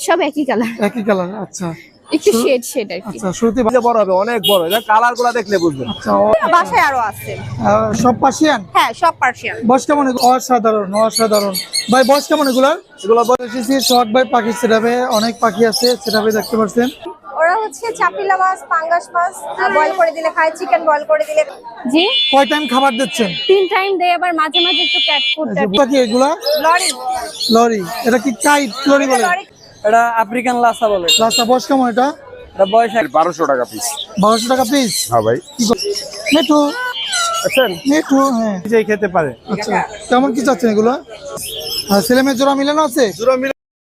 সব একই কালার একই কালার আচ্ছা। একটু শেড শেড আর কি। আচ্ছা শুরুতে বড় হবে অনেক বড়। এটা কালারগুলা দেখলে বুঝবেন। আচ্ছা বাসায় আরও আছে। আহ, সব পার্সিয়ান হ্যাঁ সব পার্সিয়ান বয়স কেমন অসাধারণ অসাধারণ। ভাই বয়স কেমন এগুলার? এগুলো বয়স এসেছি শখ ভাই পাখি সেটাবে। অনেক পাখি আছে সেটাবে দেখতে পাচ্ছেন ওরা হচ্ছে চাপিলা মাছ পাঙ্গাস মাছ বয়েল করে দিলে খায় চিকেন বয়েল করে দিলে জি? কয় টাইম খাবার দিচ্ছেন? তিন টাইম দেয় আবার মাঝে মাঝে একটু ক্যাট ফুড পাখি এগুলা? লরি। লরি। এটা কি কাইট লরি বলে? লরি এটা আফ্রিকান লাসা বলে। রাস্তা বয়স কেমন এটা? এটা বয়স বারোশো টাকা পিস বারোশো টাকা পিস হ্যাঁ ভাই। মেঠু। মেঠু হ্যাঁ। যে খেতে পারে। আচ্ছা কেমন কি চাচ্ছেন এগুলো? আর ছেলে মেয়ে জোড়া মিলানো আছে?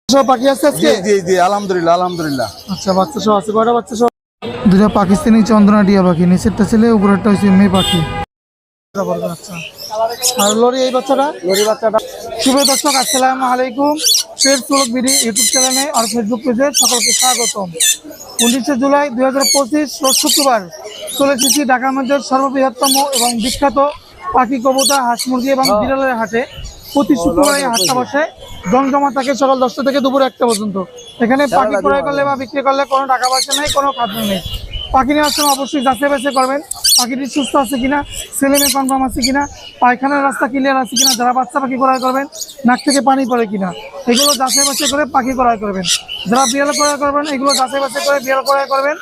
সব পাখি আছে আজকে? জি জি আলহামদুলিল্লাহ আলহামদুলিল্লাহ। আচ্ছা বাচ্চা সব আছে কয়টা বাচ্চা সব দুটা পাকিস্তানি চন্দনা টিয়া পাখি। নিচেরটা ছেলে উপরেরটা হচ্ছে মেয়ে পাখি। আচ্ছা আর লরি এই বাচ্চাটা? লরি বাচ্চাটা। শুভ দর্শক আসসালামু আলাইকুম। শের সুলক বিডি ইউটিউব চ্যানেলে আর ফেসবুক পেজে সকলকে স্বাগতম। উনিশে জুলাই দুই হাজার পঁচিশ শুক্রবার চলে এসেছি ঢাকার মধ্যে সর্ববৃহত্তম এবং বিখ্যাত পাখি কবুতর হাঁস মুরগি এবং বিড়ালের হাটে। প্রতি শুক্রবার এই হাটটা বসে। জমজমা থাকে সকাল দশটা থেকে দুপুর একটা পর্যন্ত। এখানে পাখি ক্রয় করলে বা বিক্রি করলে কোনো টাকা পয়সা নেই কোনো খাদ্য নেই। পাখি নেওয়ার সময় অবশ্যই যাচাই বাছাই করবেন। পাখিটি সুস্থ আছে কিনা ছেলে মেয়ে কনফার্ম আছে কিনা, পায়খানার রাস্তা ক্লিয়ার আছে কিনা, যারা বাচ্চা পাখি ক্রয় করবেন, নাক থেকে পানি পড়ে কিনা, এগুলো যাচাই বাছাই করে পাখি ক্রয় করবেন। যারা বিড়াল ক্রয় করবেন, এগুলো যাচাই বাছাই করে বিড়াল ক্রয় করবেন।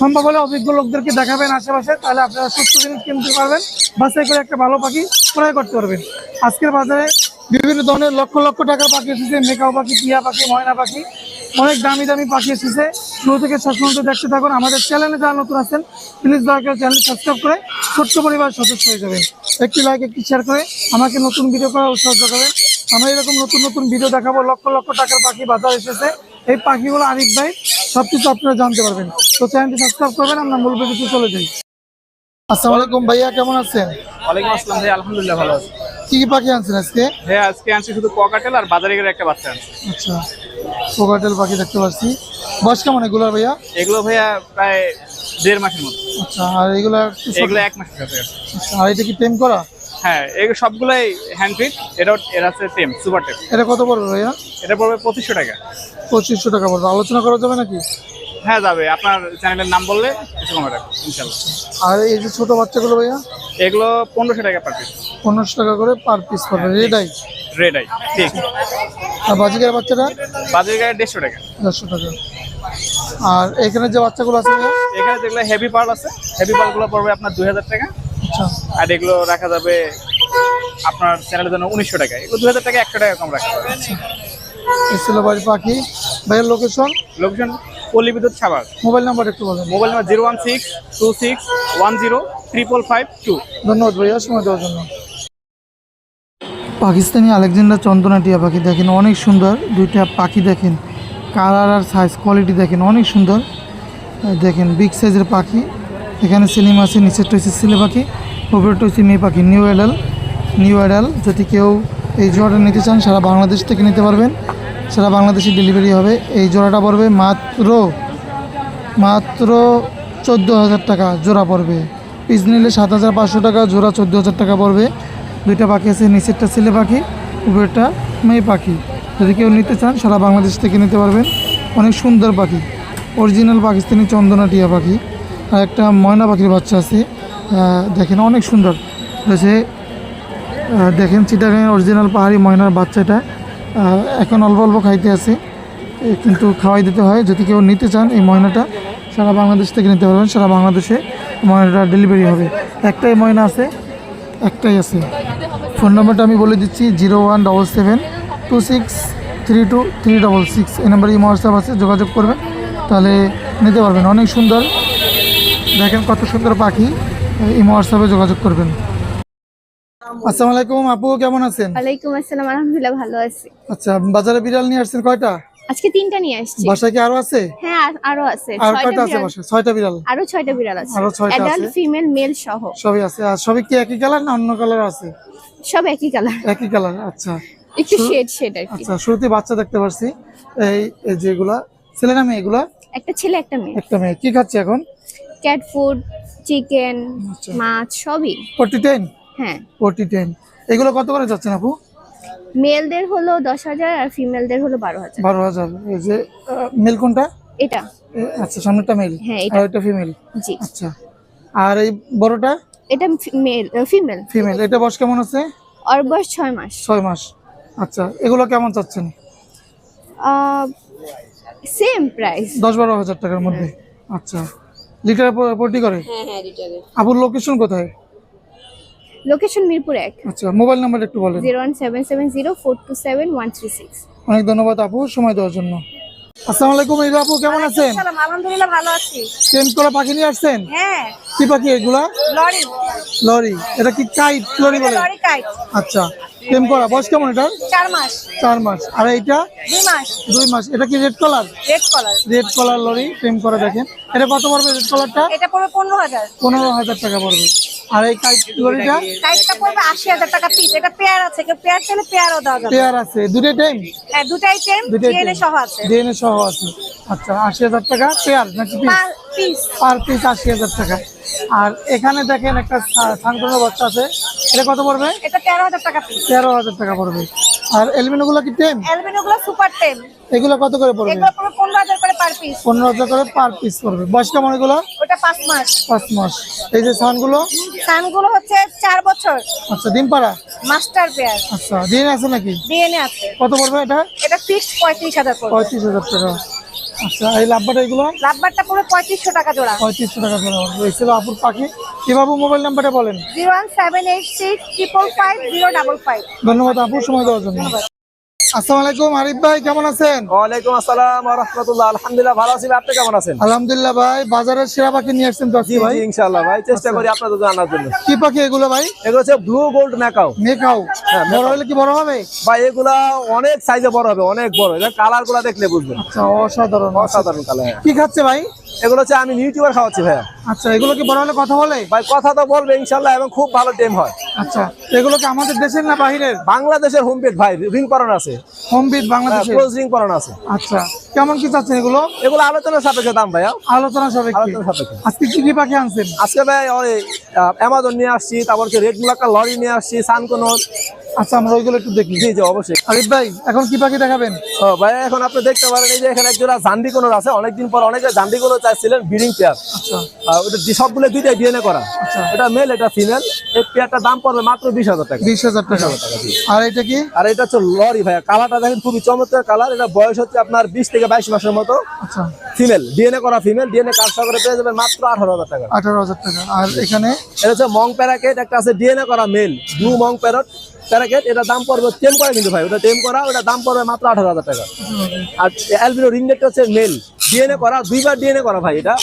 সম্ভব হলে অভিজ্ঞ লোকদেরকে দেখাবেন আশেপাশে, তাহলে আপনারা সুস্থ জিনিস কিনতে পারবেন, বাছাই করে একটা ভালো পাখি ক্রয় করতে পারবেন। আজকের বাজারে বিভিন্ন ধরনের লক্ষ লক্ষ টাকার পাখি এসেছে, মেকাও পাখি, টিয়া পাখি, ময়না পাখি। অনেক দামি দামি পাখি এসেছে। শুরু থেকে শেষ পর্যন্ত দেখতে থাকুন। আমাদের চ্যানেলে যারা নতুন আছেন প্লিজ দয়া করে চ্যানেল সাবস্ক্রাইব করে ছোট্ট পরিবার সদস্য হয়ে যাবেন। একটি লাইক একটি শেয়ার করে আমাকে নতুন ভিডিও করার উৎসাহ যোগাবেন। আমরা এরকম নতুন নতুন ভিডিও দেখাবো। লক্ষ লক্ষ টাকার পাখি বাজার এসেছে। এই পাখিগুলো আরিফ ভাই সব কিছু আপনারা জানতে পারবেন। তো চ্যানেলটি সাবস্ক্রাইব করবেন আমরা মূল ভিডিওতে চলে যাই। আসসালামু আলাইকুম ভাইয়া কেমন আছেন? ওয়ালাইকুম আসসালাম ভাই আলহামদুলিল্লাহ ভালো আছি। কি কি পাখি আনছেন আজকে? ভাই আজকে আনছি শুধু পকাটেল আর বাজারে গেলে একটা বাচ্চা আনছি। আচ্ছা কোকাটেল পাখি দেখতে পাচ্ছি। বয়স কেমন এগুলো ভাইয়া? এগুলো ভাইয়া প্রায় দেড় মাসের মতো। আচ্ছা আর এগুলো। এগুলো এক মাসের কাছে আচ্ছা, আর এটা কি প্রেম করা? হ্যাঁ এগুলো সবগুলাই হ্যান্ড ফিট এটাও এর আছে টেম সুপার টেম এটা কত পড়বে ভাইয়া? এটা পড়বে পঁচিশশো টাকা। পঁচিশশো টাকা পড়বে। আলোচনা করা যাবে নাকি? হ্যাঁ যাবে। আপনার চ্যানেলের নাম বললে কিছু কমে রাখব ইনশাল্লাহ। আর এই যে ছোট বাচ্চাগুলো ভাইয়া? এগুলো পনেরোশো টাকা পার পিস পনেরোশো টাকা করে পার পিস পড়বে রেডাই রেড আই ঠিক। আর বাজিকার বাচ্চাটা? গায়ে দেড়শো টাকা। দেড়শো টাকা। আর এখানে যে বাচ্চাগুলো আছে এখানে যেগুলো হেভি পার্ল আছে হেভি পার্লগুলো পড়বে আপনার দুই হাজার টাকা। আচ্ছা। আর এগুলো রাখা যাবে আপনার চ্যানেলের জন্য উনিশশো টাকা। এগুলো দু হাজার টাকা একশো টাকা কম রাখা যাবে। বাড়ির পাখি। ভাইয়ের লোকেশন লোকেশন পল্লী বিদ্যুৎ সাভার মোবাইল নাম্বার একটু বলুন। Mobile number zero one six two six one zero triple five two. ধন্যবাদ ভাইয়া সময় দেওয়ার জন্য। পাকিস্তানি আলেকজান্ডার চন্দনা টিয়া পাখি দেখেন অনেক সুন্দর। দুইটা পাখি দেখেন কালার আর সাইজ কোয়ালিটি দেখেন অনেক সুন্দর। দেখেন বিগ সাইজের পাখি। এখানে সিলিম আছে নিচেরটা হচ্ছে সিলে পাখি উপরেরটা হচ্ছে মেয়ে পাখি। নিউ অ্যাডাল নিউ অ্যাডাল যদি কেউ এই জোড়াটা নিতে চান সারা বাংলাদেশ থেকে নিতে পারবেন। সারা বাংলাদেশে ডেলিভারি হবে। এই জোড়াটা পড়বে মাত্র মাত্র চোদ্দ হাজার টাকা জোড়া পড়বে। পিস নিলে সাত হাজার পাঁচশো টাকা, জোড়া চোদ্দ হাজার টাকা পড়বে। দুইটা পাখি আছে, নিচেরটা ছেলে পাখি, উপরেরটা মেয়ে পাখি। যদি কেউ নিতে চান, সারা বাংলাদেশ থেকে নিতে পারবেন। অনেক সুন্দর পাখি। অরিজিনাল পাকিস্তানি চন্দনা টিয়া পাখি। আর একটা ময়না পাখির বাচ্চা আছে। দেখেন অনেক সুন্দর। রয়েছে দেখেন চিটাগাং অরিজিনাল পাহাড়ি ময়নার বাচ্চাটা। এখন অল্প অল্প খাইতে আছে। কিন্তু খাওয়াই দিতে হয়, যদি কেউ নিতে চান এই ময়নাটা, সারা বাংলাদেশ থেকে নিতে পারবেন, সারা বাংলাদেশে ময়নাটা ডেলিভারি হবে। একটাই ময়না আছে, একটাই আছে। ফোন নাম্বারটা আমি বলে দিচ্ছি, zero one double seven two six three two, three double six. এই নাম্বারে ইমো, হোয়াটসঅ্যাপ আছে, যোগাযোগ করবেন, তাহলে নিতে পারবেন। অনেক সুন্দর, দেখেন কত সুন্দর পাখি, ইমো, হোয়াটসঅ্যাপে যোগাযোগ করবেন। আসসালামু আলাইকুম। আপু কেমন আছেন? ওয়ালাইকুম আসসালাম আলহামদুলিল্লাহ ভালো আছি। আচ্ছা বাজারে বিড়াল নিয়ে আসছেন কয়টা? আজকে তিনটা নিয়ে আসছি। বাসায় কি আরও আছে? হ্যাঁ আরও আছে। আর কয়টা আছে বাসায়? ছয়টা বিড়াল? আরও ছয়টা বিড়াল আছে। আরও ছয়টা অ্যাডাল্ট আছে। ফিমেল মেল সহ। সবই আছে। আর সবই কি একই কালার না অন্য কালার আছে? সব একই কালার একই কালার আচ্ছা। একটু শেড শেড আর কি। আচ্ছা শুরুতে বাচ্চা দেখতে পারছি। এই যেগুলা ছেলে না মেয়ে এগুলা? একটা ছেলে একটা মেয়ে। একটা মেয়ে। কি খাচ্ছে এখন? Cat food chicken. মাছ সবই। ফোরটি টেন হ্যাঁ। ফোরটি টেন এগুলো কত করে যাচ্ছেন আপু? মেলদের হলো দশ হাজার আর ফিমেলদের হলো বারো হাজার। বারো হাজার। এই যে মেল কোনটা? এটা। আচ্ছা সামনেটা মেল হ্যাঁ, এটা। আর ওইটা ফিমেল জি। আচ্ছা। আর এই বড়টা? এটা মেল ফিমেল ফিমেল এটা বয়স কেমন আছে? ওর বয়স ছয় মাস। ছয় মাস। আচ্ছা এগুলো কেমন চাচ্ছেন? সেম প্রাইস দশ বারো হাজার টাকার মধ্যে। আচ্ছা। লিটার পটি করে? আবুর লোকেশন কোথায়? লোকেশন মিরপুর এক। আচ্ছা মোবাইল নাম্বার একটু বলেন। Zero one seven seven zero four two seven one three six অনেক ধন্যবাদ আপু সময় দেওয়ার জন্য। আসসালামু আলাইকুম আপু কেমন আছেন? আলহামদুলিল্লাহ ভালো আছি। টেম করা পাখি নিয়ে আসছেন? হ্যাঁ। কি পাখি এগুলা? লরি। লরি। এটা কি কাইট লরি বলে। লরি কাইট আচ্ছা করা বয়স কেমন চার মাস। চার মাস। আর এইটা? দুই মাস। এটা কি red colour red colour red colour lory করা দেখেন। এটা কত পড়বে রেড কালারটা এটা পড়বে পনেরো পনেরো টাকা পড়বে। আর এই কাইট লরিটা কাইটটা পড়বে আশি হাজার টাকা পিস এটা পেয়ার আছে কেউ পেয়ার চাইলে পেয়ারও দেওয়া যাবে। পেয়ার আছে দুটো টাইম হ্যাঁ দুটাই দুটাই ডিএনএ সহ আছে। ডিএনএ সহ আছে। আচ্ছা আশি হাজার টাকা পেয়ার নাকি পিস পার পিস আশি হাজার টাকা। আর এখানে দেখেন একটা সানকোনো বাচ্চা আছে। এটা কত পড়বে? এটা তেরো হাজার টাকা পিস তেরো হাজার টাকা পড়বে। আর এলিমেন্টগুলো কি টেম অ্যালবিনো গুলো সুপার টেম এগুলো কত করে পড়বে? এগুলো পনেরো হাজার করে পার পিস পনেরো হাজার করে পার পিস পড়বে। বয়স কেমন এগুলো? ওটা পাঁচ মাস। পাঁচ মাস। এই যে সানগুলো? সানগুলো হচ্ছে চার বছর। আচ্ছা ডিম পাড়া? Master pair. আচ্ছা ডিম আছে নাকি? ডিএনএ আছে। কত পড়বে এটা? এটা ফিক্সড পঁয়ত্রিশ হাজার পড়বে। পঁয়ত্রিশ হাজার টাকা। আচ্ছা এই লাভবাটা এগুলো? লাভবারটা পড়বে পঁয়ত্রিশশো টাকা জোড়া। পঁয়ত্রিশশো টাকা পড়বে এই ছিল আপুর পাখি। কীভাবে মোবাইল নাম্বারটা বলেন? Zero one seven eight six triple five zero double five. ধন্যবাদ আপু সময় দেওয়ার জন্য। আসসালামু আলাইকুম আরিফ ভাই কেমন আছেন? ওয়ালাইকুম আসসালাম ওয়া রাহমাতুল্লাহ আলহামদুলিল্লাহ ভালো আছি আপনি কেমন আছেন? আলহামদুলিল্লাহ ভাই বাজারের সেরা পাখি নিয়ে আসছেন তো জি ভাই ইনশাআল্লাহ ভাই চেষ্টা করি আপনাদের জন্য আনার জন্য। কি পাখি এগুলো ভাই? এগুলো হচ্ছে ব্লু গোল্ড ম্যাকাও। হ্যাঁ, বড় হলে কি বড় হবে? ভাই এগুলা অনেক সাইজে বড় হবে অনেক বড়। এটা কালারগুলা দেখলে বুঝবেন। আচ্ছা অসাধারণ অসাধারণ। কালার কি খাচ্ছে ভাই? এগুলো হচ্ছে আমি ইউটিউবার খাওয়াচ্ছি ভাইয়া। আচ্ছা এগুলো কি বড় হলে কথা বলে? ভাই কথা তো বলবে ইনশাল্লাহ এবং খুব ভালো টেম হয়। আচ্ছা এগুলো কি আমাদের দেশের না বাহিরের? বাংলাদেশের হোম পেট ভাই রিং করানো আছে। হোমবিট বাংলাদেশের? ক্লোজ রিং করানো আছে। আচ্ছা কেমন কি চাচ্ছেন এগুলো? এগুলো আলোচনার সাপেক্ষে দাম ভাইয়া। আলোচনা সাপেক্ষে। আলোচনা সাপেক্ষে। আজকে কি কি পাখি আনছেন? আজকে ভাই ওই অ্যামাজন নিয়ে আসছি তারপর কি রেড মুলাক্কা লরি নিয়ে আসছি সানকোনো আচ্ছা আমরা ওইগুলো একটু দেখি। জি জি অবশ্যই। আরিফ ভাই এখন কি পাখি দেখাবেন? ও ভাই এখন আপনি দেখতে পারেন এই যে এখানে একজোড়া জান্ডি কোনোর আছে। অনেকদিন পর অনেকে জান্ডি কোনো চাইছিলেন পেয়ার। আচ্ছা। ওটা সবগুলো দুইটাই ডিএনএ করা। আচ্ছা। এটা মেল এটা ফিমেল এই পেয়ারটার দাম পড়বে মাত্র বিশ হাজার টাকা। বিশ হাজার টাকা। আর এটা কি? আর এটা হচ্ছে লরি ভাইয়া। কালারটা দেখেন খুবই চমৎকার কালার। এটা বয়স হচ্ছে আপনার বিশ থেকে বাইশ মাসের মতো। আচ্ছা। ফিমেল ডিএনএ করা ফিমেল ডিএনএ কাজ করে পেয়ে যাবেন মাত্র আঠারো হাজার টাকা। আঠারো হাজার টাকা। আর এখানে? এটা হচ্ছে মং প্যারাকেট একটা আছে ডিএনএ করা মেল ব্লু মং প্যারট। প্যারাকেট এটা দাম পড়বে টেম করা কিন্তু ভাই ওটা টেম করা ওটা দাম পড়বে মাত্র আঠারো হাজার টাকা। আর অ্যালবিনো রিংনেটটা হচ্ছে মেল ডিএনএ করা দুইবার ডিএনএ করা ভাই এটা।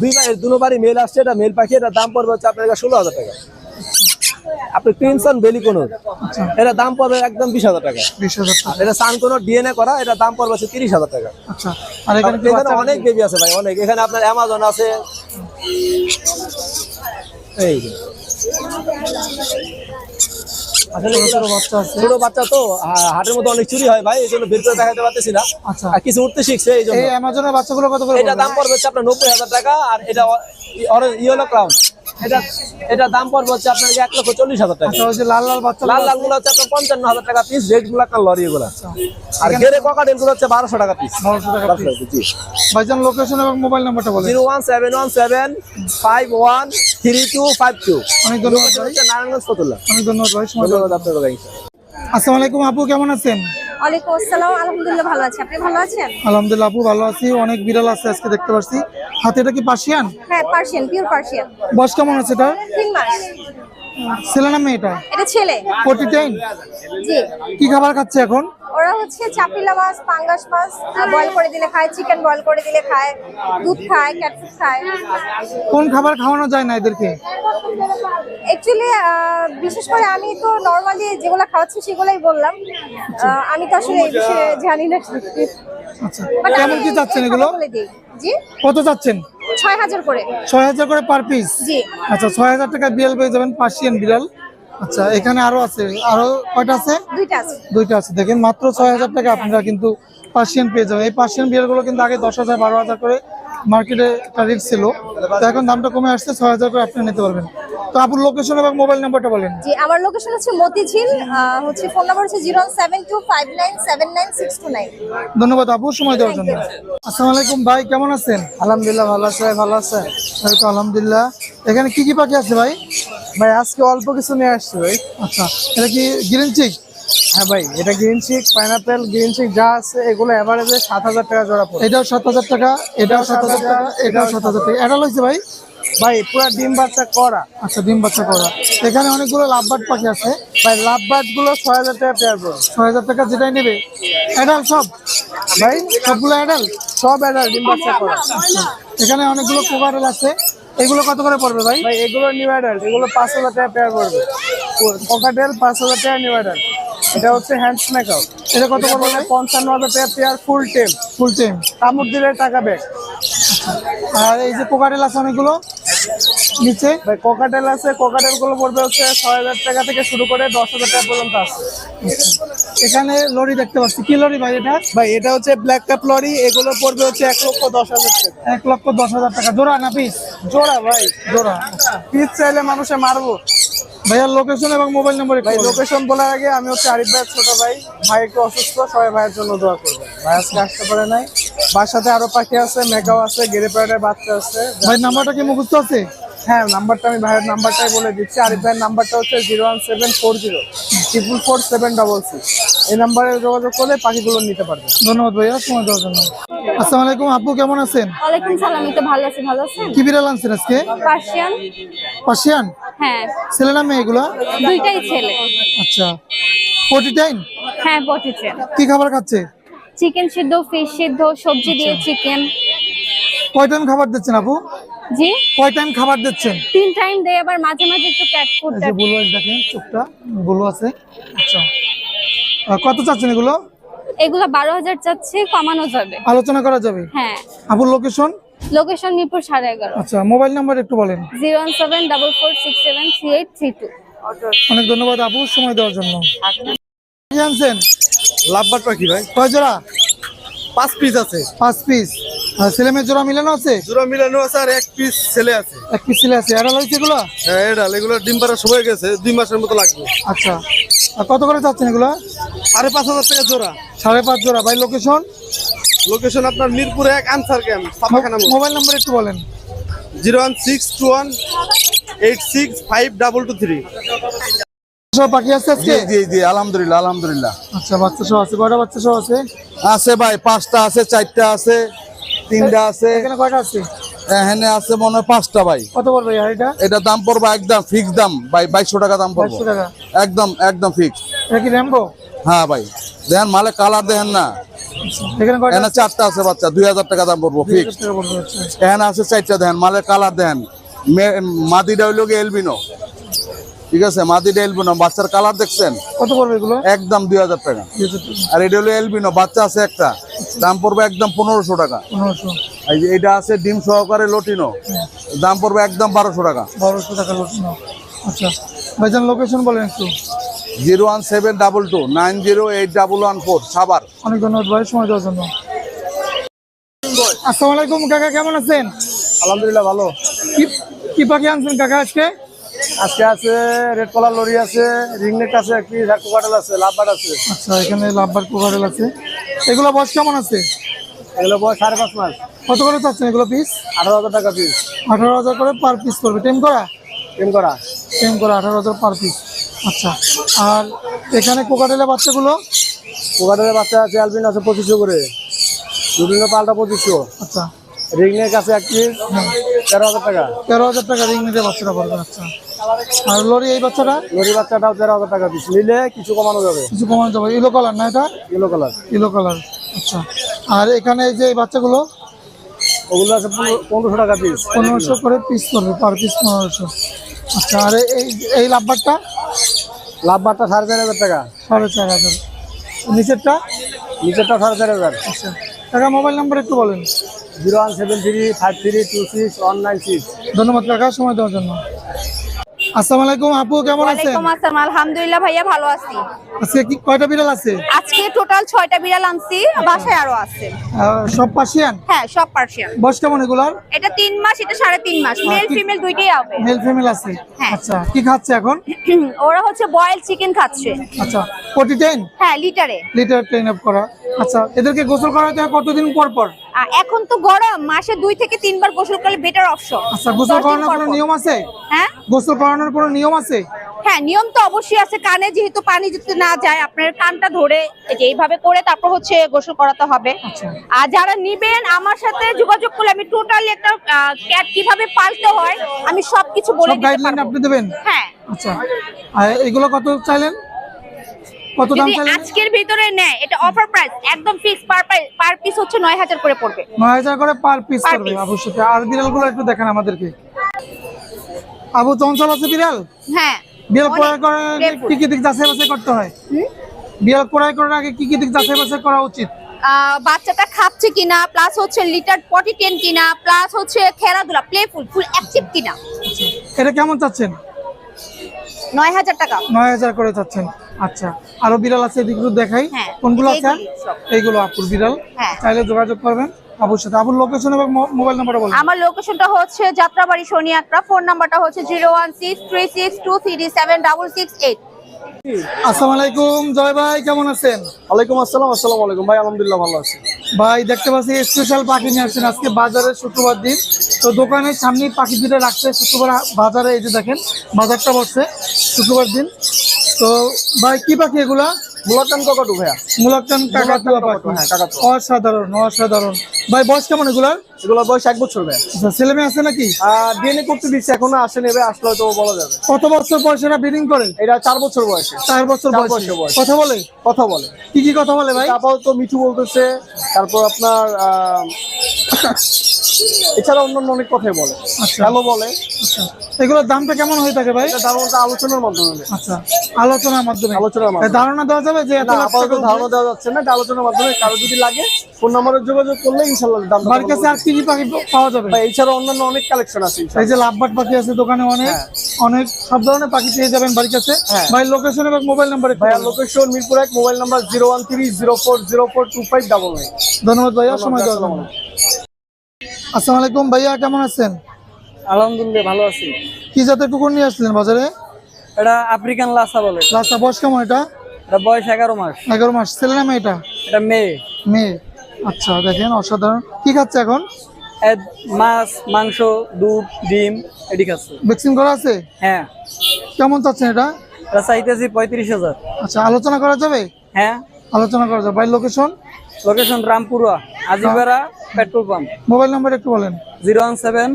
দুইবার দুবারই মেল আসছে এটা মেল পাখি এটা দাম পড়বে হচ্ছে আপনার ষোলো হাজার টাকা। আপনি ক্রিমসন বেলি কোনো এটা দাম পড়বে একদম বিশ হাজার টাকা। বিশ হাজার টাকা। এটা সান কোনো ডিএনএ করা এটা দাম পড়বে হচ্ছে তিরিশ হাজার টাকা। আচ্ছা আর এখানে এখানে অনেক বেবি আছে ভাই অনেক। এখানে আপনার অ্যামাজন আছে। এই। আসলে ছোট বাচ্চা আছে। ছোট বাচ্চা তো হাটের মধ্যে অনেক চুরি হয় ভাই এই জন্য বের করে দেখাতে পারতেছি না। আচ্ছা। আর কিছু উঠতে শিখছে এই জন্য। এই অ্যামাজনের বাচ্চাগুলো কত করে এটা দাম পড়বে আপনার নব্বই হাজার টাকা আর এটা ইয়েলো ক্রাউন এটা এটা দাম পড়বে হচ্ছে আপনার এক লক্ষ চল্লিশ হাজার টাকা। আচ্ছা লাল লাল বাচ্চা লাল লালগুলো হচ্ছে আপনার পঞ্চান্ন হাজার টাকা পিস রেডগুলো আপনার লরি এগুলো আর ঘেরে ককাটেলগুলো হচ্ছে বারোশো টাকা পিস বারোশো টাকা ভাইজান লোকেশন এবং মোবাইল নাম্বারটা বলেন। Zero one seven one seven five one three two five two. অনেক ধন্যবাদ নারায়ণগঞ্জ ফতুল্লা। অনেক ধন্যবাদ ভাই ধন্যবাদ জন্য। আসসালামু আলাইকুম আপু কেমন আছেন? ওয়ালাইকুম আসসালাম আলহামদুলিল্লাহ ভালো আছি। আপনি ভালো আছেন? আলহামদুলিল্লাহ আপু ভালো আছি। অনেক বিড়াল আছে আজকে দেখতে পাচ্ছি হাতে এটা কি পার্সিয়ান? হ্যাঁ পার্সিয়ান পিওর পার্সিয়ান। বয়স কেমন আছে এটা মাস। ছেলে না মেয়েটা? এটা ছেলে। ফোর্টি টাইম জি। কি খাবার খাচ্ছে এখন? ওরা হচ্ছে চাপিলা মাছ পাঙ্গাস মাছ বয়েল করে দিলে খায় চিকেন বয়েল করে দিলে খায় দুধ খায় ক্যাটফুড খায়। কোন খাবার খাওয়ানো যায় না এদেরকে? অ্যাকচুয়ালি বিশেষ করে আমি তো নর্মালি যেগুলো খাওয়াচ্ছি সেগুলোই বললাম। আহ, আমি তো আসলে এই বিষয়ে জানি না। আচ্ছা। কেমন কি চাচ্ছেন এই এগুলো। জি? কত চাচ্ছেন ছয় হাজার করে। ছয় হাজার করে পার পিস জি। আচ্ছা ছয় হাজার টাকা বিড়াল পেয়ে যাবেন পার্সিয়ান বিড়াল। আচ্ছা এখানে আরও আছে আরও কয়টা আছে? দুইটা আছে। দুইটা আছে। দেখেন মাত্র ছয় হাজার টাকা আপনারা কিন্তু পার্সিয়ান পেয়ে যাবেন। এই পার্সিয়ান বিড়ালগুলো কিন্তু আগে দশ হাজার বারো হাজার করে মার্কেটে একটা রেট ছিল। তো এখন দামটা কমে আসছে ছয় হাজার করে আপনি নিতে পারবেন। তো আপনার লোকেশন এবং মোবাইল নাম্বারটা বলেন। জি আমার লোকেশন হচ্ছে মতিঝিল হচ্ছে ফোন নাম্বার হচ্ছে zero seven two five nine seven nine six two nine ধন্যবাদ আপু সময় দেওয়ার জন্য। আসসালামু আলাইকুম ভাই কেমন আছেন? আলহামদুলিল্লাহ ভালো আছে ভালো আছে এই তো আলহামদুলিল্লাহ। এখানে কি কি পাখি আছে ভাই? ভাই আজকে অল্প কিছু নিয়ে আসছে ভাই। আচ্ছা এটা কি গ্রিন চিক হ্যাঁ ভাই এটা green cheek pineapple green cheek যা আছে এগুলো এভারেজে সাত হাজার টাকা জোড়া পড়ে এটাও সাত হাজার টাকা এটাও সাত হাজার টাকা এটাও সাত হাজার টাকা এটা লইছে ভাই? ভাই পুরো ডিম বাচ্চা করা আচ্ছা ডিম বাচ্চা করা এখানে অনেকগুলো লাভবার্ড পাখি আছে। ভাই লাভবার্ডগুলো ছয় হাজার টাকা পেয়ার পড়ে ছয় হাজার টাকা যেটাই নেবে। অ্যাডাল সব? ভাই সবগুলো অ্যাডাল সব এটা ডিম বাচ্চা করা এখানে অনেকগুলো কোকারেল আছে। এগুলো কত করে পড়বে ভাই? ভাই এগুলো নিউ অ্যাডাল্ট এগুলো পাঁচ হাজার টাকা পেয়ার পড়বে। পকাটেল পাঁচ হাজার টাকা নিউ অ্যাডাল্ট এটা হচ্ছে হ্যান্ড মেকআপ এটা কত ভাই? পঞ্চান্ন হাজার টাকা পেয়ার ফুল টেম ফুল টেম কামড় দিলে টাকা ব্যাগ আর এই যে কোকারেল আছে অনেকগুলো? নিচে? ভাই কোকাটেল আছে কোকাটেলগুলো পড়বে হচ্ছে ছয় হাজার টাকা থেকে শুরু করে দশ হাজার টাকা পর্যন্ত আছে। এখানে লরি দেখতে পাচ্ছি। কি লরি ভাই এটা? ভাই এটা হচ্ছে ব্ল্যাক কাপ লরি এগুলো পড়বে হচ্ছে এক লক্ষ দশ হাজার টাকা। এক লক্ষ দশ হাজার টাকা। জোড়া না পিস জোড়া ভাই। জোড়া। পিস চাইলে মানুষে মারবো। ভাইয়ার লোকেশন এবং মোবাইল নম্বর ভাই লোকেশন বলার আগে আমি হচ্ছে আরিফ ভাইয়ের ছোট ভাই। ভাই একটু অসুস্থ সবাই ভাইয়ের জন্য দোয়া করবেন। ভাই আজকে আসতে পারে নাই। বাসাতে আরও পাখি আছে মেকাও আছে গেরে প্যারের বাচ্চা আছে। ভাই নাম্বারটা কি মুখস্থ আছে? হ্যাঁ নাম্বারটা আমি ভাইয়ের নাম্বারটাই বলে দিচ্ছি। আরিফ ভাইয়ের নাম্বারটা হচ্ছে zero one seven four zero triple four seven double six. এই নাম্বারে যোগাযোগ করলে পাখিগুলো নিতে পারবেন ধন্যবাদ ভাইয়া সময় দেওয়ার জন্য। আসসালামু আলাইকুম আপু কেমন আছেন? ওয়ালাইকুম সালাম আমি তো ভালো আছি ভালো আছেন? কি বিড়াল আনছেন আজকে? পার্সিয়ান। পার্সিয়ান? হ্যাঁ। ছেলে না মেয়ে এগুলা? দুইটাই ছেলে। আচ্ছা। Potty trained? হ্যাঁ পটিছে কি খাবার খাচ্ছে? চিকেন সিদ্ধ ফিশ সিদ্ধ সবজি দিয়ে চিকেন। কয় টাইম খাবার দিচ্ছেন আপু? জি? কয় টাইম খাবার দিচ্ছেন? তিন টাইম দেয় আবার মাঝে মাঝে একটু ক্যাট ফুড এই যে আছে দেখেন চোখটা গুলো আছে। আচ্ছা। কত চাচ্ছেন এগুলো? এগুলো বারো হাজার চাচ্ছে কমানো যাবে। আলোচনা করা যাবে? হ্যাঁ। আপুর লোকেশন লোকেশন মিরপুর সাড়ে এগারো। আচ্ছা মোবাইল নাম্বার একটু বলেন। Zero one seven double four six seven three eight three two. অনেক ধন্যবাদ আপু সময় দেওয়ার জন্য। কি আনছেন? লাভবার পাখি ভাই। কয় জোড়া? পাঁচ পিস আছে। পাঁচ পিস ছেলে মেয়ের জোড়া মিলানো আছে? জোড়া মিলানো আছে আর এক পিস ছেলে আছে। এক পিস ছেলে আছে। এরা লইছে এগুলো? হ্যাঁ এটা এগুলো ডিম পাড়া সময় গেছে দুই মাসের মতো লাগবে। আচ্ছা। আর কত করে চাচ্ছেন এগুলো? আরে পাঁচ হাজার টাকা জোড়া। সাড়ে পাঁচ জোড়া। ভাই লোকেশন লোকেশন আপনার মিরপুরে এক আনসার ক্যাম্প ছাপাখানা মোবাইল নাম্বার একটু বলেন। Zero one six two one eight six five double two three. সব বাকি আছে আজকে? জি জি আলহামদুলিল্লাহ আলহামদুলিল্লাহ। আচ্ছা বাচ্চা সব আছে। কয়টা বাচ্চা সব আছে? আছে ভাই পাঁচটা আছে চারটা আছে। তিনটা আছে। এখানে কয়টা আছে? এখানে আছে মনে হয় পাঁচটা ভাই। কত পড়বে এটা এটা দাম পড়বে একদম ফিক্স দাম। ভাই বাইশশো টাকা দাম পড়বে। একদম একদম ফিক্স এটা কি র্যাম্বো? হ্যাঁ ভাই। দেখেন মালে কালার দেখেন না। এখানে চারটা আছে বাচ্চা দুই হাজার টাকা দাম পড়ব ফিক্স আচ্ছা। এখানে আছে চারটা দেখেন মালের কালার দেখেন। মাদিটা হইল গিয়ে এলবিনো ঠিক আছে মাদিটা এলবিনো বাচ্চার কালার দেখছেন? কত পড়বে এগুলো? একদম দুই হাজার টাকা। আর এটা হলো এলবিনো বাচ্চা আছে একটা। দাম পড়বে একদম পনেরোশো টাকা। পনেরোশো। এই যে এটা আছে ডিম সহকারে লটিনো দাম পড়বে একদম বারোশো টাকা। বারোশো টাকা লোক আচ্ছা ভাইজান লোকেশন বলেন একটু। Zero one seven double two nine zero eight double one four Savar অনেক ধন্যবাদ ভাই সময় দেওয়ার জন্য। আসসালামু আলাইকুম কাকা কেমন আছেন? আলহামদুলিল্লাহ ভালো। কি কি পাখি আনছেন কাকা আজকে? আজকে আছে রেড কলার লরি আছে রিংনেট আছে একটি কোকাটেল আছে লাভবার আছে। আচ্ছা এখানে লাভবার কোকারেল আছে। এগুলো বয়স কেমন আছে? এগুলো বয়স সাড়ে পাঁচ মাস। কত করে চাচ্ছেন এগুলো পিস আঠারো হাজার টাকা পিস আঠারো হাজার করে পার পিস করবে। টেম করা? টেম করা। টেম করা আঠারো হাজার পার পিস আচ্ছা আর এখানে কোকাটেলের বাচ্চাগুলো? কোকাটেলের বাচ্চা আছে অ্যালবিন আছে পঁচিশশো করে। বিভিন্ন পাল্টা পঁচিশশো। আচ্ছা। রিংনেক আছে এক পিস তেরো হাজার টাকা। তেরো হাজার টাকা রিং নিতে বাচ্চাটা পড়বে আচ্ছা আর লরি এই বাচ্চাটা? লরি বাচ্চাটাও তেরো হাজার টাকা পিস নিলে কিছু কমানো যাবে। কিছু কমানো যাবে। ইলো কালার না এটা? ইয়েলো কালার ইলো কালার আচ্ছা। আর এখানে এই যে এই বাচ্চাগুলো? ওগুলো আছে পনেরোশো টাকা পিস পনেরোশো করে পিস করবে পার পিস পনেরোশো। আচ্ছা আর এই এই লাভবারটা? লাভবারটা সাড়ে চার হাজার টাকা। সাড়ে চার হাজার। নিচেরটা? নিচেরটা সাড়ে চার হাজার। আচ্ছা। কাকা মোবাইল নাম্বার একটু বলেন। Zero one seven three five three two six one nine six ধন্যবাদ কাকা সময় দেওয়ার জন্য। আসসালামু আলাইকুম আপু কেমন আছেন? ওয়ালাইকুম আসসালাম আলহামদুলিল্লাহ ভাইয়া ভালো আছি। আজকে কি কয়টা বিড়াল আছে? আজকে টোটাল ছয়টা বিড়াল আনছি বাসায় আরও আছে। আহ, সব পার্সিয়ান? হ্যাঁ সব পার্সিয়ান। বয়স কেমন এগুলার? এটা তিন মাস এটা সাড়ে তিন মাস। মেল ফিমেল দুইটাই হবে। মেল ফিমেল আছে? হ্যাঁ। আচ্ছা কি খাচ্ছে এখন? ওরা হচ্ছে বয়েল চিকেন খাচ্ছে। আচ্ছা প্রতি টেন হ্যাঁ লিটারে লিটার ট্রেন আপ করা। আচ্ছা এদেরকে গোসল করাতে হয় কতদিন পর পর? এখন তো গরম মাসে দুই থেকে তিনবার গোসল করলে বেটার অপশন আচ্ছা গোসল করানোর কোনো নিয়ম আছে? হ্যাঁ? গোসল করানোর কোনো নিয়ম আছে? হ্যাঁ নিয়ম তো অবশ্যই আছে। কানে যেহেতু পানি যেতে না যায় আপনার কানটা ধরে এইভাবে করে তারপর হচ্ছে গোসল করাতে হবে। আচ্ছা। আর যারা নিবেন আমার সাথে যোগাযোগ করলে আমি টোটালি একটা ক্যাট কীভাবে পালতে হয় আমি সবকিছু বলে দিতে পারব। আপনি দেবেন? হ্যাঁ। আচ্ছা। আর এগুলো কত চাইলেন? কত দাম যদি আজকের ভিতরে নেয় এটা অফার প্রাইস একদম ফিক্স পার পার পিস হচ্ছে নয় হাজার করে পড়বে। নয় হাজার করে পার পিস অবশ্যই আর বিড়ালগুলো একটু দেখেন আমাদেরকে। আবু চঞ্চল আছে বিড়াল? হ্যাঁ। বিড়াল অনেক ক্রয় করার কি কি দিক যাচাই বাছাই করতে হয়? বিড়াল ক্রয় করার আগে কি কি দিক যাচাই বাছাই করা উচিত? বাচ্চাটা খাচ্ছে কিনা প্লাস হচ্ছে লিটার পটি টেন কিনা প্লাস হচ্ছে খেলাধুলা প্লেফুল ফুল অ্যাক্টিভ কিনা। এটা কেমন চাচ্ছেন? নয় হাজার টাকা। নয় হাজার করে চাচ্ছেন আচ্ছা আরও বিড়াল আছে এদিকগুলো দেখাই। হ্যাঁ, কোনগুলো আছে? এইগুলি আপুর বিড়াল। হ্যাঁ। চাইলে যোগাযোগ করবেন আপুর সাথে। আপুর লোকেশন এবং মোবাইল নাম্বারটা বলুন। আমার লোকেশনটা হচ্ছে যাত্রাবাড়ি শনিয়াত্রা ফোন নাম্বারটা হচ্ছে zero one six three six two three seven double six eight আসসালামু আলাইকুম জয় ভাই কেমন আছেন? ওয়ালাইকুম আসসালাম আসসালামু আলাইকুম। ভাই আলহামদুলিল্লাহ ভালো আছি। ভাই দেখতে পাচ্ছি স্পেশাল পাখি নিয়ে আসছেন আজকে বাজারে শুক্রবার দিন। তো দোকানের সামনেই পাখি দুটো রাখছে শুক্রবার বাজারে এই যে দেখেন বাজারটা বসছে শুক্রবার দিন। তো ভাই কি পাখি এগুলা? মুলাকান কাকাটু ভাইয়া? মুলাক্কান কাকাতুয়া পাখি। অসাধারণ অসাধারণ। ভাই বয়স কেমন এগুলার? এগুলোর বয়স এক বছর ভাইয়া। আচ্ছা ছেলে মেয়ে আছে নাকি? ডিএনএ করতে দিচ্ছে এখনও আসে নেবে আসলে হয়তো বলা যাবে। কত বছর বয়সেরা ব্রিডিং করে? এটা চার বছর বয়সে। চার বছর বয়সে। বয়সে। কথা বলে? কথা বলে। কি কি কথা বলে ভাই? আপাতত মিঠু বলতেছে তারপর আপনার আহ, এছাড়া অন্যান্য অনেক কথাই বলে। আচ্ছা। হ্যালো বলে। আচ্ছা। এগুলোর দামটা কেমন হয়ে থাকে ভাই? আলোচনার মাধ্যমে। আচ্ছা। আলোচনার মাধ্যমে। আলোচনার মাধ্যমে। ধারণা দেওয়া যাবে যে এত আপাতত ধারণা দেওয়া যাচ্ছে না আলোচনার মাধ্যমে কারও যদি লাগে ফোন নাম্বারে যোগাযোগ করলে দাম বাড়ির কাছে আর কি কি পাখি পাওয়া যাবে? এছাড়া অন্যান্য অনেক কালেকশন আছে এই যে লাভবাট পাখি আছে দোকানে অনেক হ্যাঁ। অনেক সব ধরনের পাখি পেয়ে যাবেন বাড়ির কাছে। হ্যাঁ। ভাই লোকেশন এবং মোবাইল নাম্বার ভাইয়া লোকেশন মিরপুর এক mobile number zero one three zero four zero four two five double nine ধন্যবাদ ভাইয়া সময় দেওয়ার জন্য। আসসালামু আলাইকুম ভাইয়া কেমন আছেন? আলহামদুলিল্লাহ ভালো আছি। কি জাতের কুকুর নিয়ে আসলেন বাজারে? এটা আফ্রিকান লাসা বলে। রাস্তা বয়স কেমন এটা? এটা বয়স এগারো মাস। এগারো মাস ছেলে না মেয়ে এটা? এটা মেয়ে। মেয়ে। আচ্ছা দেখেন অসাধারণ। কি খাচ্ছে এখন? মাছ মাংস দুধ ডিম এটি খাচ্ছে। ভ্যাকসিন করা আছে? হ্যাঁ। কেমন চাচ্ছেন এটা? এটা চাইতেছি পঁয়ত্রিশ হাজার। আচ্ছা আলোচনা করা যাবে? হ্যাঁ। আলোচনা করা যাবে। ভাই লোকেশন লোকেশন রামপুরা আজিবেরা পেট্রোল পাম্প মোবাইল নাম্বার একটু বলেন। Zero one seven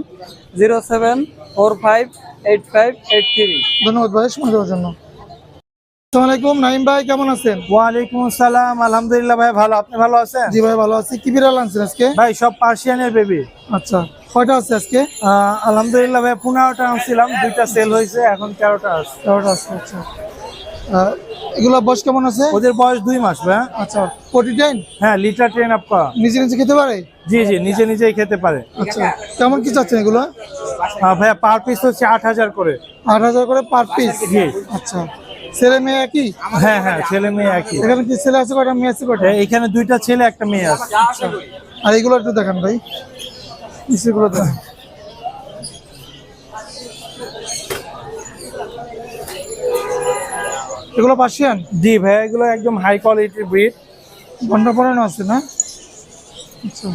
zero seven four five eight five eight three ধন্যবাদ ভাই সময় দেওয়ার জন্য। আসসালামু আলাইকুম নাইম ভাই কেমন আছেন? ওয়ালাইকুম আসসালাম আলহামদুলিল্লাহ ভাই ভালো। আপনি ভালো আছেন? জি ভাই ভালো আছি। কি বিড়াল আনছেন আজকে? ভাই সব পার্সিয়ানের বেবি আচ্ছা কয়টা আছে আজকে? আলহামদুলিল্লাহ ভাই পনেরোটা আনছিলাম দুইটা সেল হয়েছে এখন তেরোটা আছে। তেরোটা আছে আচ্ছা। এগুলো বয়স কেমন আছে? ওদের বয়স দুই মাস ভাই। আচ্ছা হ্যাঁ লিটার ট্রেন নিজে নিজে খেতে পারে? জি জি নিজে নিজেই খেতে পারে। আচ্ছা কেমন কি চাচ্ছেন এগুলো? ভাইয়া পার পিস হচ্ছে আট হাজার করে। আট হাজার করে পার পিস জি। আচ্ছা ছেলে মেয়ে একই? হ্যাঁ হ্যাঁ ছেলে মেয়ে একই। এখানে কি ছেলে আছে মেয়ে আছে এখানে দুইটা ছেলে একটা মেয়ে আছে। আচ্ছা আর এগুলো একটু দেখান ভাই। নিচেগুলো দেখান। এগুলো পার্সিয়ান? জি ভাইয়া এগুলো একদম হাই কোয়ালিটির ব্রিড ঘণ্টা আছে না? আচ্ছা।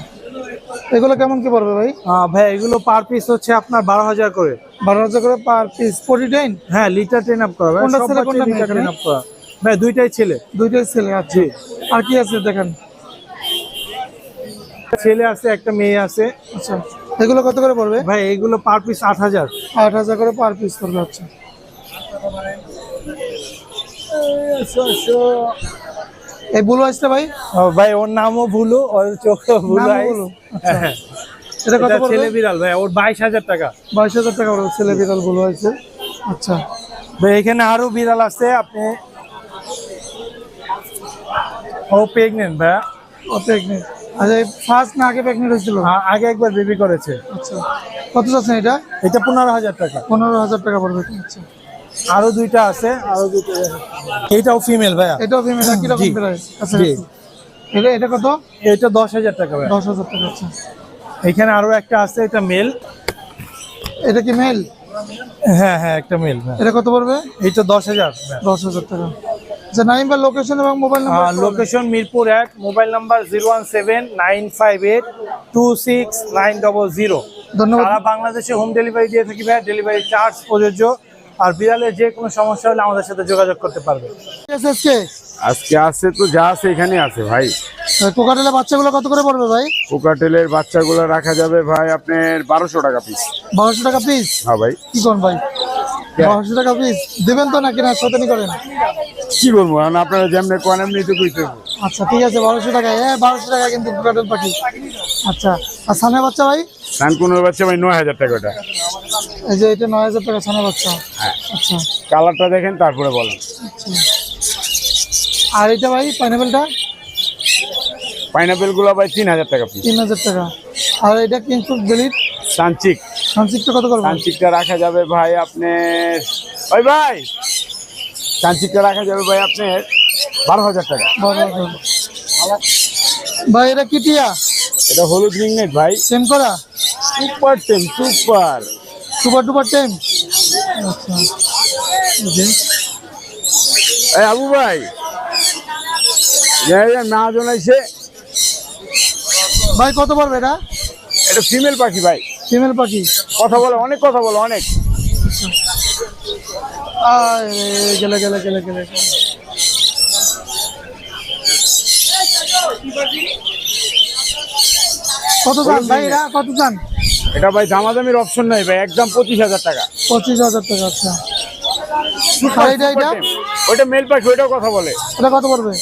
এগুলো কেমন কি পড়বে ভাই? ভাইয়া এগুলো পার পিস হচ্ছে আপনার বারো হাজার করে। বারো হাজার করে পার পিস ফোর্টি টাইন হ্যাঁ লিটার ট্রেন আপ করা ভাই। কোনটা ছেলে, কোনটা লিটার ট্রেন আপ করা। ভাই দুইটাই ছেলে। দুইটাই ছেলে আছে আর কি আছে দেখেন? ছেলে আছে একটা মেয়ে আছে। আচ্ছা। এগুলো কত করে পড়বে? ভাই এগুলো পার পিস আট হাজার। আট হাজার করে পার পিস পড়বে আচ্ছা। এই ব্লু আইসটা ভাই? ভাই ওর নামও ভুলু ওর চোখ ভুলু আইস। আচ্ছা। এটা কত ছেলে বিড়াল ভাই ওর বাইশ হাজার টাকা। বাইশ হাজার টাকা পড়বে ছেলে বিড়াল ব্লু আইসে আচ্ছা। ভাই এখানে আরও বিড়াল আছে আপনি ও প্রেগনেন্ট ও প্রেগনেন্ট আচ্ছা ফার্স্ট না আগে প্রেগনেন্ট হয়েছিল? আগে একবার বেবি করেছে। আচ্ছা। কত চাচ্ছেন এটা? এটা পনেরো হাজার টাকা। পনেরো হাজার টাকা পড়বে। আচ্ছা। আরও দুইটা আছে। আরও দুইটা এইটাও ফিমেল ভাইয়া? এটাও ফিমেল কীরকম জি। প্রাইস আচ্ছা। এটা এটা কত? এটা দশ হাজার টাকা ভাইয়া। দশ হাজার টাকা আচ্ছা। এখানে আরও একটা আছে এটা মেল এটা কি মেল হ্যাঁ হ্যাঁ একটা মেল এটা কত পড়বে? এটা দশ হাজার দশ হাজার টাকা। আচ্ছা নাইম বা লোকেশন এবং মোবাইল নাম্বার লোকেশন মিরপুর এক mobile number zero one seven nine five eight two six nine double zero ধন্যবাদ। সারা বাংলাদেশে হোম ডেলিভারি দিয়ে থাকি ভাই ডেলিভারি চার্জ প্রযোজ্য। আর বিড়ালের যে কোনো সমস্যা হলে আমাদের সাথে যোগাযোগ করতে পারবে। আজকে আজকে আছে তো যা আছে এখানে আছে ভাই। কোকাটেলের বাচ্চাগুলো কত করে পড়বে ভাই? কোকাটেলের বাচ্চাগুলো রাখা যাবে ভাই আপনার বারোশো টাকা পিস বারোশো টাকা পিস হ্যাঁ ভাই। কি করেন ভাই? বারোশো টাকা পিস দেবেন তো নাকি না সতেনি করেন? কি বলব কারণ আপনারা যেমনি কোয়ান এমনি তো কইতে আচ্ছা ঠিক আছে বারোশো টাকা। হ্যাঁ বারোশো টাকা কিন্তু কোকাটেল পাখি। আচ্ছা আর সামনে বাচ্চা ভাই? সানকুনের বাচ্চা ভাই নয় হাজার টাকা ওটা। এই যে এটা নয় হাজার টাকা সামনে বাচ্চা। আচ্ছা। কালারটা দেখেন তারপরে বলেন। আর এটা ভাই পাইনাপেলটা পাইনাপেলগুলো ভাই তিন হাজার টাকা পিস তিন হাজার টাকা। আর এটা কিন্তু বেলির? সানচিক। সানসিকটা কত করব সানচিকটা রাখা যাবে ভাই আপনার ওই ভাই! সানচিকটা রাখা যাবে ভাই আপনার বারো হাজার টাকা। ভাই এটা কি টিয়া? এটা হলুদ রিংনেট ভাই। সেম করা? Super tame super super duper time আচ্ছা আবু ভাই। না জনাইছে। ভাই কত পড়বে এটা এটা ফিমেল পাখি ভাই। ফিমেল পাখি। কথা বলে অনেক কথা বলে অনেক। গেলে গেলে গেলে গেলে। কত চান ভাই এরা? কত চান? এটা ভাই দামাদামির অপশন নাই ভাই একদম পঁচিশ হাজার টাকা। পঁচিশ হাজার টাকা আচ্ছা। ওইটা মেল ওইটাও কথা বলে। এটা কত পড়বে?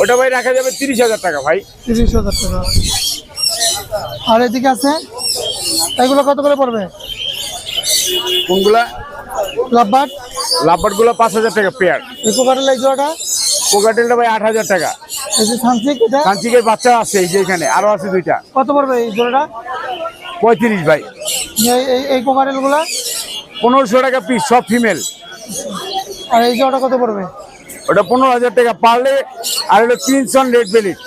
ওটা ভাই রাখা যাবে তিরিশ হাজার টাকা ভাই। তিরিশ হাজার টাকা। আর এদিকে আছে? এগুলো কত করে পড়বে? কোনগুলা? লাভবাট লাভবাটগুলো পাঁচ হাজার টাকা পেয়ার কাটেল এই জোড়াটা? কোকাটেলটা ভাই আট হাজার টাকা। এই যে সানসিক এটা? কাঞ্চিকের বাচ্চা আছে এই যে এখানে আরও আছে দুইটা। কত পড়বে এই জোড়াটা? পঁয়ত্রিশ ভাই। এই- এই এই গুলা পনেরোশো টাকা পিস সব ফিমেল আর এই জোড়াটা কত পড়বে? ওটা পনেরো হাজার টাকা পারলে আর হলো তিনশো রেড বেলিট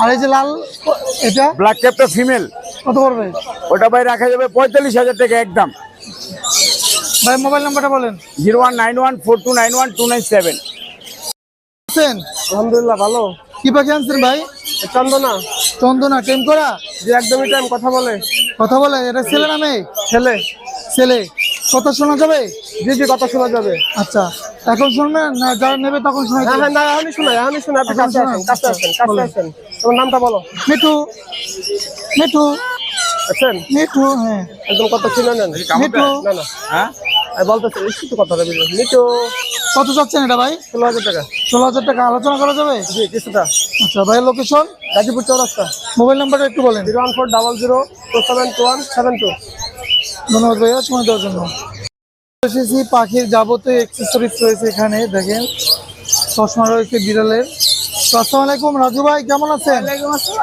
আর এই যে লাল এটা? ব্ল্যাক ক্যাপটা ফিমেল কত পড়বে? ওটা ভাই রাখা যাবে পঁয়তাল্লিশ হাজার টাকা একদম। ভাই মোবাইল নাম্বারটা বলেন। Zero one nine one four two nine one two nine seven. আছেন? আলহামদুলিল্লাহ ভালো। কি পাখি আনছেন ভাই? চন্দনা। চন্দনা টেম করা? যে একদমই টাইম কথা বলে। কথা বলে? এটা ছেলে না মেয়ে? ছেলে। ছেলে। কথা শোনা যাবে? জি জি কথা শোনা যাবে? আচ্ছা। এখন শুনবেন না যারা নেবে তখন শোনা হ্যাঁ যাবে হ্যাঁ না এখনই শোনা এখনই শোনা আপনি কাছে আসেন কাছে আসেন কাছে। আসেন। তোমার নামটা বলো। মিঠু। মিঠু। আছেন? মিঠু হ্যাঁ। একদম কথা শুনে নেন। মিঠু। না না। হ্যাঁ? আমি বলতেছি একটু কথা বলবি নিচু কত চাচ্ছেন এটা ভাই? ষোলো হাজার টাকা। ষোলো হাজার টাকা আলোচনা করা যাবে? জি কিছুটা। আচ্ছা ভাই লোকেশন গাজীপুর চৌরাস্তা। মোবাইল নাম্বারটা একটু বলেন। Zero one four double zero two seven two one seven two. ধন্যবাদ ভাইয়া সময় দেওয়ার জন্য। এসেছি পাখির যাবতীয় এক্সেসরিজ রয়েছে এখানে দেখেন। চশমা রয়েছে বিড়ালের। আসসালামু আলাইকুম রাজু ভাই কেমন আছেন?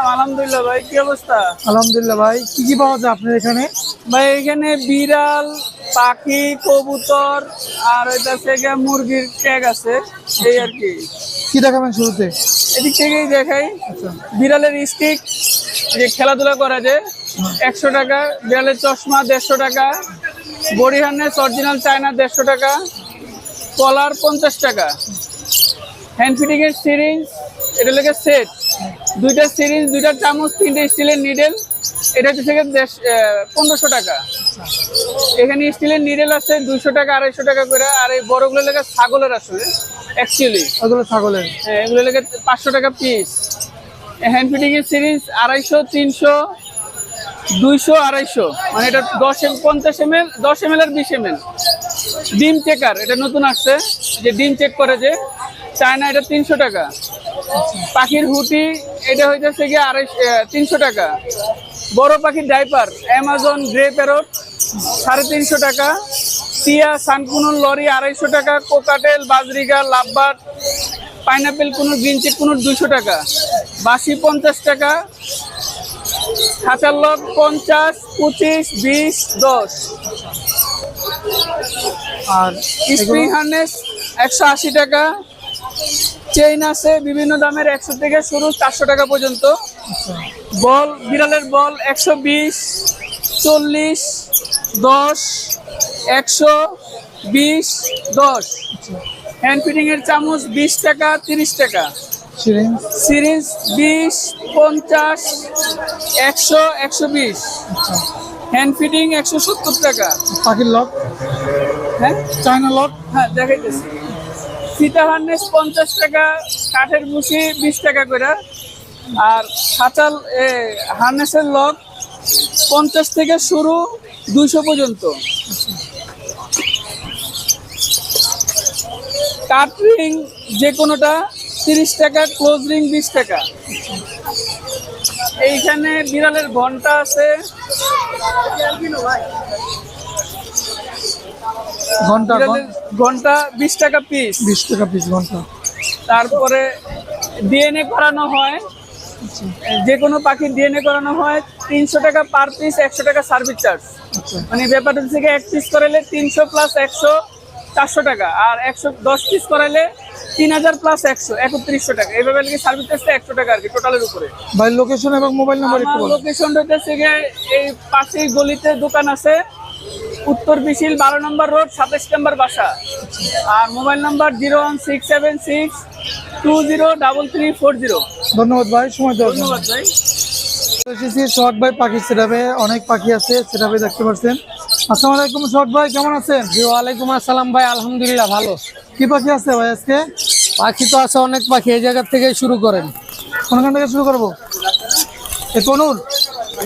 আলহামদুলিল্লাহ ভাই কি অবস্থা? আলহামদুলিল্লাহ ভাই কি কি পাওয়া যায় আপনার এখানে? ভাই এখানে বিড়াল পাখি কবুতর আর থেকে মুরগির ট্যাগ আছে এই আর কি। কি দেখাবেন শুরুতে? এদিক থেকেই দেখাই বিড়ালের স্টিক যে খেলাধুলা করা যায় একশো টাকা বিড়ালের চশমা দেড়শো টাকা বডি হার্নেস অরিজিনাল চায়না দেড়শো টাকা কলার পঞ্চাশ টাকা। হ্যান্ড ফিটিং এর সিরিঞ্জ এটা লেগে সেট দুইটা সিরিঞ্জ দুইটা চামচ তিনটে স্টিলের নিডেল এটা হচ্ছে থেকে পনেরোশো টাকা। এখানে স্টিলের নিডেল আছে দুইশো টাকা আড়াইশো টাকা করে। আর এই বড়গুলো লেগে ছাগলের আসলে অ্যাকচুয়ালি ওগুলো ছাগলের। হ্যাঁ, এগুলো লেগে পাঁচশো টাকা পিস হ্যান্ড ফিটিং এর সিরিজ আড়াইশো তিনশো। দুইশো, আড়াইশো। মানে এটা দশ এম, পঞ্চাশ এম এল, দশ এম এল আর বিশ এম এল। ডিম চেকার এটা নতুন আসছে। যে ডিম চেক করে যে, চায়না এটা তিনশো টাকা। পাখির হুটি, এটা হইতেছে গিয়ে আড়াইশো তিনশো টাকা। বড় পাখির ডাইপার, অ্যামাজন গ্রে প্যারট, সাড়ে তিনশো টাকা। টিয়া, সানকুনুর লরি, আড়াইশো টাকা। কোকাটেল, বাজরিগা, লাভবার, পাইনাপেল কোনো গ্রিন চেক কোনো দুশো টাকা। বাসি পঞ্চাশ টাকা। লক পঞ্চাশ পঁচিশ বিশ দশ। আর স্প্রিং হার্নেস একশো আশি টাকা। চেইন আছে বিভিন্ন দামের একশো থেকে শুরু চারশো টাকা পর্যন্ত। বল বিড়ালের বল একশো বিশ চল্লিশ দশ একশো বিশ দশ। হ্যান্ড ফিটিং এর চামচ বিশ টাকা তিরিশ টাকা। সিরিঞ্জ? সিরিজ বিশ পঞ্চাশ একশো একশো বিশ। হ্যান্ড ফিটিং একশো সত্তর টাকা। পাখির লক? হ্যাঁ? China lock? হ্যাঁ দেখাইতেছি। ফিতা হার্নেস পঞ্চাশ টাকা কাঠের মুসি বিশ টাকা করে। আর খাঁচাল হার্নেসের লক পঞ্চাশ থেকে শুরু দুইশো পর্যন্ত। কাট রিং যে কোনোটা তিরিশ টাকা ক্লোজ রিং বিশ টাকা। এইখানে বিড়ালের ঘণ্টা আছে। ঘণ্টা ঘণ্টা? বিশ টাকা পিস বিশ টাকা পিস ঘণ্টা। তারপরে ডিএনএ করানো হয়। যে কোনো পাখির ডিএনএ করানো হয় তিনশো টাকা পার পিস একশো টাকা সার্ভিস চার্জ আচ্ছা। মানে ব্যাপারটা থেকে এক পিস করাইলে তিনশো প্লাস একশো চারশো টাকা। আর একশো দশ পিস করাইলে তিন হাজার প্লাস একশো একত্রিশশো টাকা। এইভাবে লাগে সার্ভিস চার্জটা একশো টাকা আর কি টোটালের উপরে। ভাই লোকেশন এবং মোবাইল নাম্বার একটু বলুন। লোকেশন হইতেছে গিয়ে এই পাশেই গলিতে দোকান আছে উত্তর বিশিল বারো নম্বর রোড সাতাশ নম্বর বাসা। আর mobile number zero one six seven six two zero double three four zero. ধন্যবাদ ভাই সময় দেওয়ার ধন্যবাদ ভাই। এসেছি সোহাগ ভাই পাখি সেটাবে অনেক পাখি আছে সেটাবে দেখতে পাচ্ছেন। আসসালামু আলাইকুম সোহাগ ভাই কেমন আছেন? জি ওয়ালাইকুম আসসালাম ভাই আলহামদুলিল্লাহ ভালো। কি পাখি আছে ভাই আজকে? পাখি তো আছে অনেক পাখি এই জায়গা থেকে শুরু করেন। কোনখান থেকে শুরু করব? এ তনুর?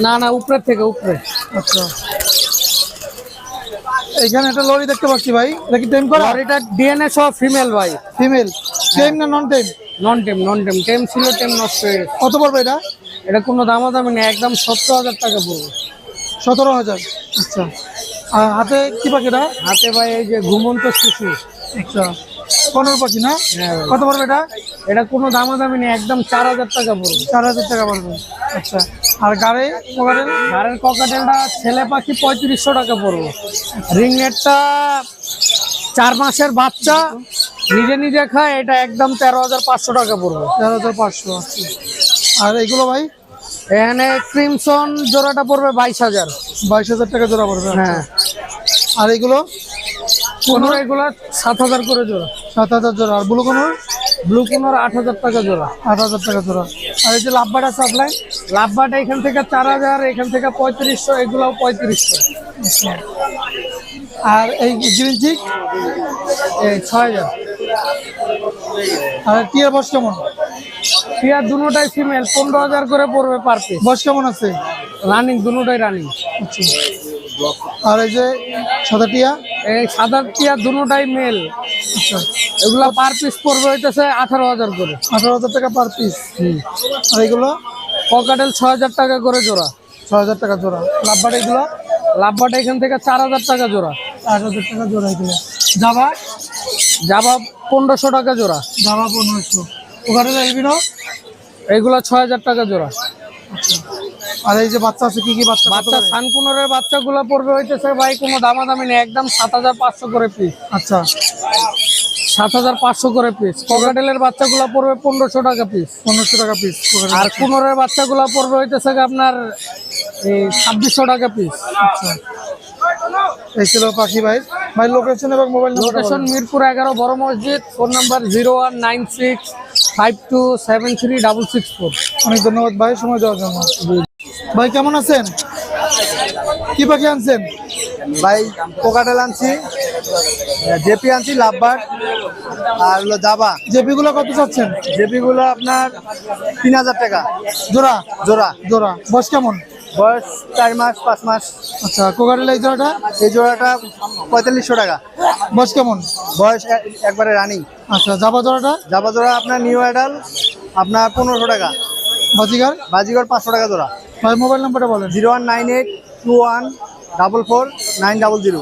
না না উপরের থেকে উপরে। আচ্ছা। এখানে একটা লরি দেখতে পাচ্ছি ভাই এটা কি টেম করা? লরিটা ডিএনএ সহ ফিমেল ভাই। ফিমেল। টেম না নন টেম? নন টেম নন টেম টেম ছিল টেম নষ্ট হয়ে গেছে। কত পড়বে এটা? এটা কোনো দামাদামি নেই একদম সত্তর হাজার টাকা পড়বে। সতেরো হাজার। আচ্ছা। আর হাতে কি পাখি এটা? হাতে ভাই এই যে ঘুমন্ত শিশু। আচ্ছা। কনর পাখি না? হ্যাঁ কত পড়বে এটা? এটা কোনো দামাদামি নেই একদম চার হাজার টাকা পড়বে। চার হাজার টাকা পড়বে। আচ্ছা। আর গাড়ি মোবাইল ঘরের ককাটেলটা ছেলে পাখি পঁয়ত্রিশশো টাকা পড়বে। রিং নেটটা চার মাসের বাচ্চা। নিজে নিজে খায় এটা একদম তেরো হাজার পাঁচশো টাকা পড়বে। তেরো হাজার পাঁচশো। আর এগুলো ভাই? এখানে ক্রিমসন জোড়াটা পড়বে বাইশ হাজার। বাইশ হাজার টাকা জোড়া পড়বে আচ্ছা। হ্যাঁ। আর এগুলো? পনেরো এগুলো সাত হাজার করে জোড়া। সাত হাজার জোড়া। আর ব্লু কোনোর ব্লু কোনোর আট হাজার টাকা জোড়া। আট হাজার টাকা জোড়া। আর এই যে লাভবাট সাপ্লাই লাভবাটা এখান থেকে চার হাজার এখান থেকে পঁয়ত্রিশশো এগুলোও পঁয়ত্রিশশো। আর এই গ্রিন চিক? এই ছয় হাজার। আর টিয়ার বয়স কেমন? টিয়ার দুটাই ফিমেল পনেরো হাজার করে পড়বে পার পিস বয়স কেমন আছে? রানিং দুটাই রানিং আর এই যে সাদা টিয়া? এই সাদা টিয়ার দুটাই মেল আচ্ছা। এগুলো পার পিস পড়বে হইতেছে আঠারো হাজার করে। আঠারো হাজার টাকা পার পিস আর এগুলো? পকাটেল ছ হাজার টাকা করে জোড়া। ছ হাজার টাকা জোড়া। লাভবাট এগুলো? লাভবাটা এখান থেকে চার হাজার টাকা জোড়া। আট হাজার টাকা জোড়া এগুলো। জাবা? জাবা পনেরোশো টাকা জোড়া। জাবা পনেরোশো। ওখানে এলবিনো এগুলো ছ হাজার টাকা জোড়া। আর এই যে বাচ্চা আছে কি কি বাচ্চা বাচ্চা? সানকুনরের বাচ্চাগুলো পড়বে হইতেছে ভাই কোনো দামাদামি নেই একদম সাত হাজার পাঁচশো করে পিস আচ্ছা। সাত হাজার পাঁচশো করে পিস ককাটেলের বাচ্চাগুলো পড়বে পনেরোশো টাকা পিস পনেরোশো টাকা পিস আর কুনোরের বাচ্চাগুলো পড়বে হইতেছে আপনার এই ছাব্বিশশো টাকা পিস আচ্ছা। এই ছিল পাখি ভাই। ভাই লোকেশন এবং মোবাইল লোকেশন মিরপুর এগারো বড় মসজিদ phone number zero one nine six five two seven three double six four অনেক ধন্যবাদ ভাই সময় দেওয়ার জন্য। ভাই কেমন আছেন? কি পাখি আনছেন? ভাই কোকাটেল আনছি জেপি আনছি লাভবার আর হলো জাবা। জেপিগুলো কত চাচ্ছেন? জেপিগুলো আপনার তিন হাজার টাকা। জোড়া? জোড়া। জোড়া। বয়স কেমন? বয়স চার মাস পাঁচ মাস। আচ্ছা কোকারেল এই জোড়াটা? এই জোড়াটা পঁয়তাল্লিশশো টাকা। বয়স কেমন? বয়স একবারে রানিং। আচ্ছা জাবা জোড়াটা? জাবা জোড়া আপনার নিউ আইডাল আপনার পনেরোশো টাকা। বাজিগর? বাজিগর পাঁচশো টাকা জোড়া। মোবাইল নাম্বারটা বলেন। Zero one nine eight two one double four nine double zero.